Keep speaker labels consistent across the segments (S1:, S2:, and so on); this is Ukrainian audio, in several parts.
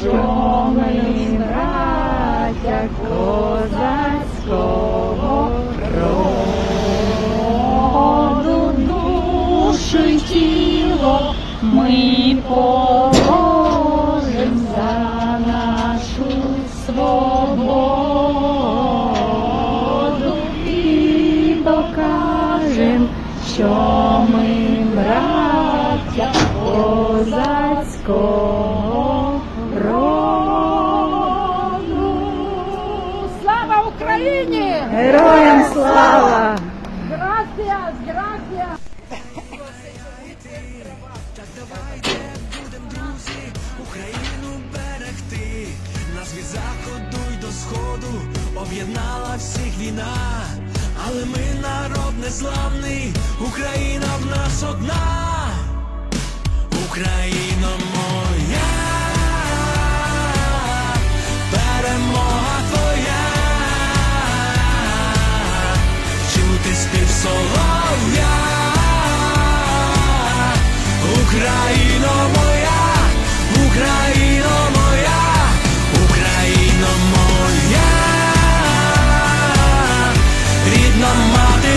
S1: що ми браття козацького роду, душу й тіло ми положим за нашу свободу і покажем, що ми браття козацького Героям слава!
S2: Gracias, gracias!
S3: Україну берегти, нас від заходу й до сходу об'єднала всіх війна, але ми народ незламний, Україна в нас одна,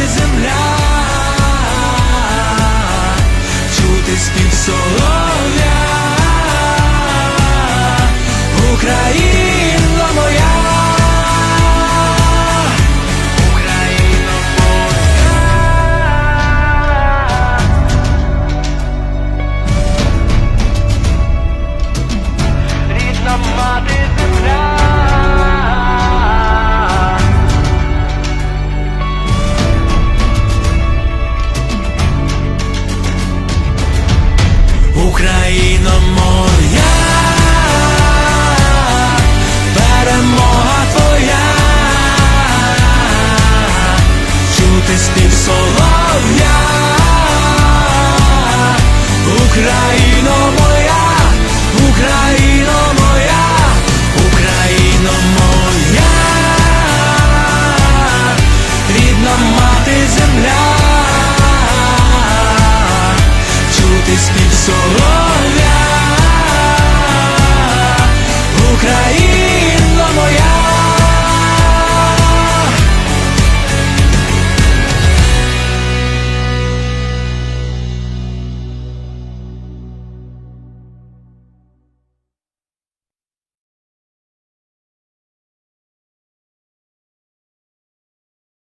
S3: земля, чути спів солов'я, Україна моя, перемога твоя, чути спів солов'я, Україно моя, Україно моя, Україно моя, рідна мати земля, чути спів солов'я.